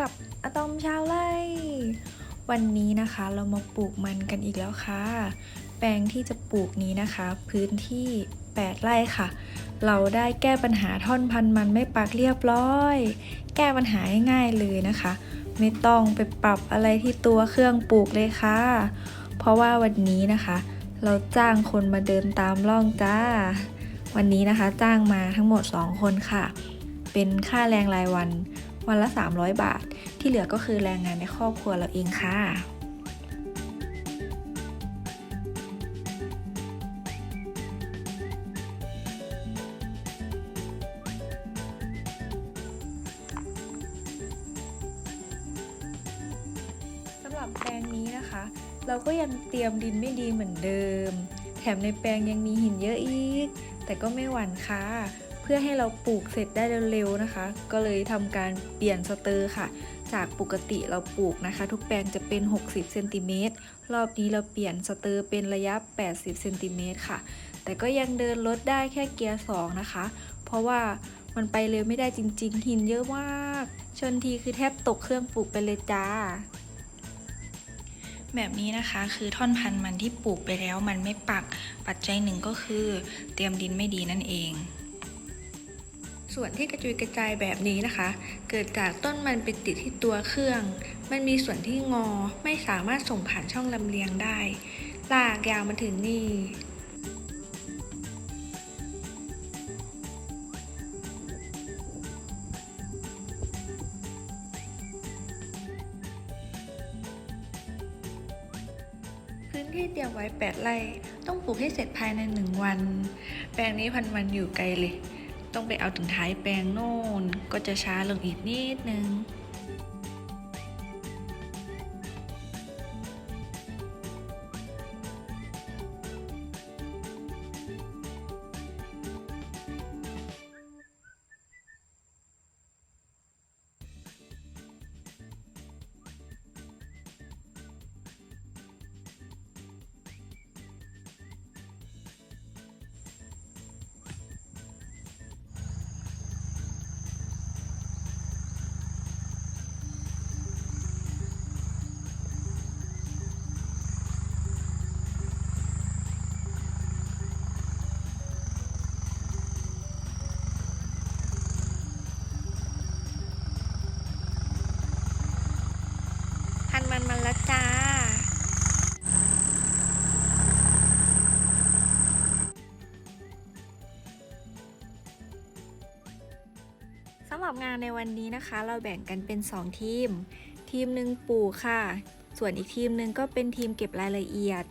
กับอะตอมชาวไร่วันนี้นะคะเรามาปลูกมันกันอีกแล้วค่ะ แปลงที่จะปลูกนี้นะคะ พื้นที่ 8 ไร่ค่ะ เราได้แก้ปัญหาท่อนพันธุ์มันไม่ปักเรียบร้อย แก้ปัญหาง่ายๆเลยนะคะ ไม่ต้องไปปรับอะไรที่ตัวเครื่องปลูกเลยค่ะ เพราะว่าวันนี้นะคะ เราจ้างคนมาเดินตามร่องจ้า วันนี้นะคะจ้างมาทั้งหมด 2 คนค่ะ เป็นค่าแรงรายวัน วันละ 300 บาท ที่เหลือก็คือแรงงานในครอบครัวเราเองค่ะสำหรับแปลงนี้นะคะ เราก็ยังเตรียมดินไม่ดีเหมือนเดิม แถมในแปลงยังมีหินเยอะอีก แต่ก็ไม่หวั่นค่ะ พื่อให้เราปลูกเสร็จได้เร็วๆนะคะ ก็เลยทำการเปลี่ยนสเตอร์ค่ะ จากปกติเราปลูกนะคะ ทุกแปลงจะเป็น 60เซนติเมตรรอบนี้เราเปลี่ยนสเตอร์เป็นระยะ 80เซนติเมตรค่ะ แต่ก็ยังเดินรถได้แค่เกียร์2นะคะ เพราะว่ามันไปเร็วไม่ได้จริง ๆ หินเยอะมาก ชนทีคือแทบตกเครื่องปลูกไปเลยจ้าแบบนี้นะคะคือท่อนพันธุ์มันที่ปลูกไปแล้วมันไม่ปักปัจจัยหนึ่งก็คือ เตรียมดินไม่ดีนั่นเอง ส่วนที่กระจุยกระจายแบบนี้นะคะ เกิดจากต้นมันไปติดที่ตัวเครื่อง มันมีส่วนที่งอไม่สามารถส่งผ่านช่องลำเลียงได้ลากยาวมาถึงนี่พื้นที่เตรียมไว้ 8 ไร่ ต้องปลูกให้เสร็จภายใน 1 วัน แปลงนี้พันมันอยู่ไกลเลย ต้องไปเอาถึงท้ายแปลงโน่น ก็จะช้าลงอีกนิดนึง หรับงานในวันนี้นะคะ เราแบ่งกันเป็น 2 ทีม ทีมหนึ่งปลูกค่ะ ส่วนอีกทีมหนึ่งก็เป็นทีมเก็บรายละเอียด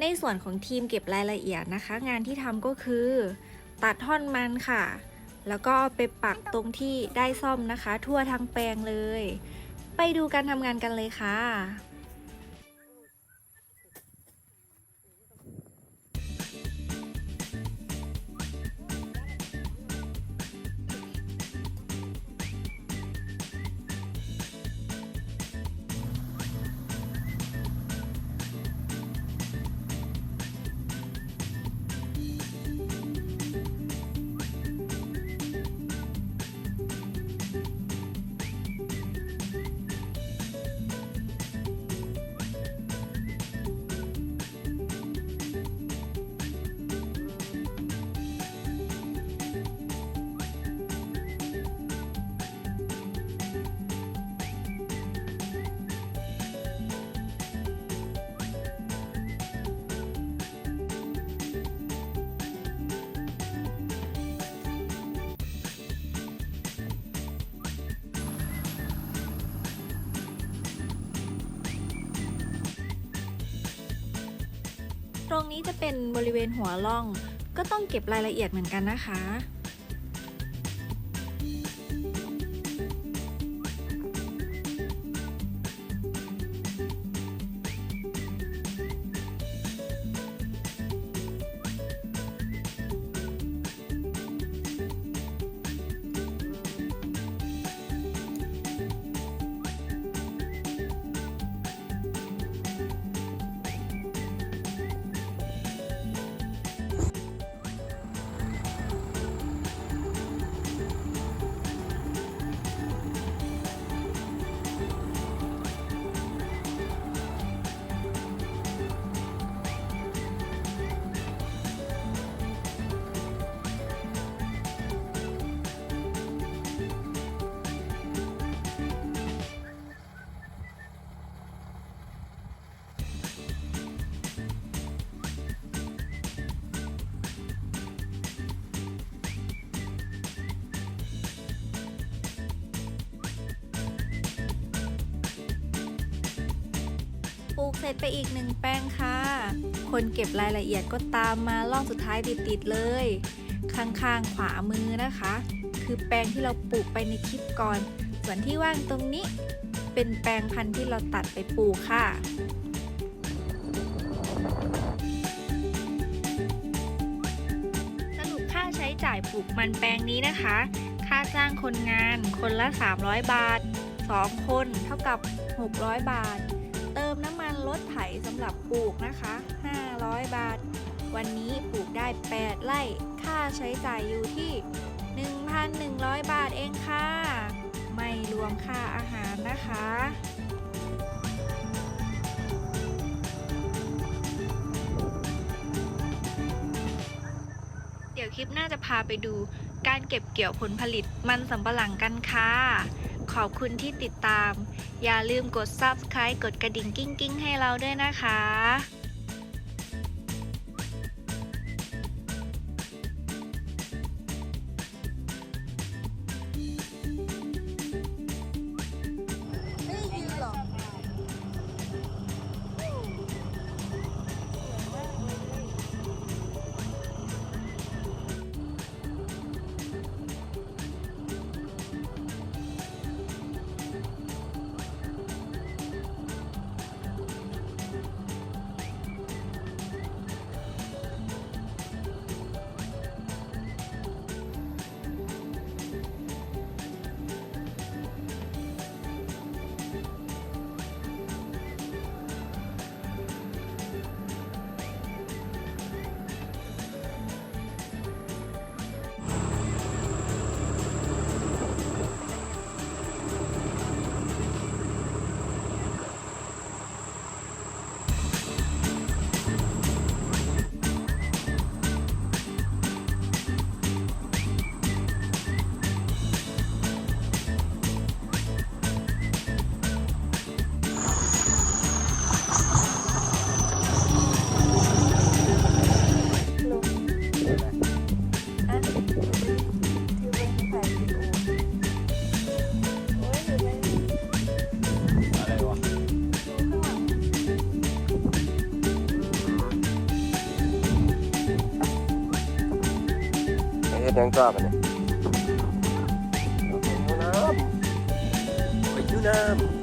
ในส่วนของทีมเก็บรายละเอียดนะคะ งานที่ทำก็คือ ตัดท่อนมันค่ะ แล้วก็ไปปักตรงที่ได้ซ่อมนะคะ ทั่วทั้งแปลงเลย ไปดูการทำงานกันเลยค่ะ ตรงนี้จะเป็นบริเวณหัวล่อง ก็ต้องเก็บรายละเอียดเหมือนกันนะคะ ลูกเสร็จไปอีกหนึ่งแปลงค่ะ คนเก็บรายละเอียดก็ตามมาล่องสุดท้ายติดๆเลย ข้างๆขวามือนะคะ คือแปลงที่เราปลูกไปในคลิปก่อน ส่วนที่ว่างตรงนี้เป็นแปลงพันธุ์ที่เราตัดไปปลูกค่ะสรุปค่าใช้จ่ายปลูกมันแปลงนี้นะคะ ค่าจ้างคนงานคนละ 300 บาท 2 คนเท่ากับ 600 บาท มน้ำมันรถไถสำหรับปลูกนะคะ 500 บาท วันนี้ปลูกได้ 8 ไร่ ค่าใช้จ่ายอยู่ที่ 1,100 บาทเองค่ะ ไม่รวมค่าอาหารนะคะเดี๋ยวคลิปหน้าจะพาไปดูการเก็บเกี่ยวผลผลิตมันสำปะหลังกันค่ะ ขอบคุณที่ติดตาม อย่าลืมกด subscribe กดกระดิ่งกิ้งกิ้งๆให้เราด้วยนะคะ ยังกันเนี่ยเอาไปอยู่น้ำไปยูน้ำ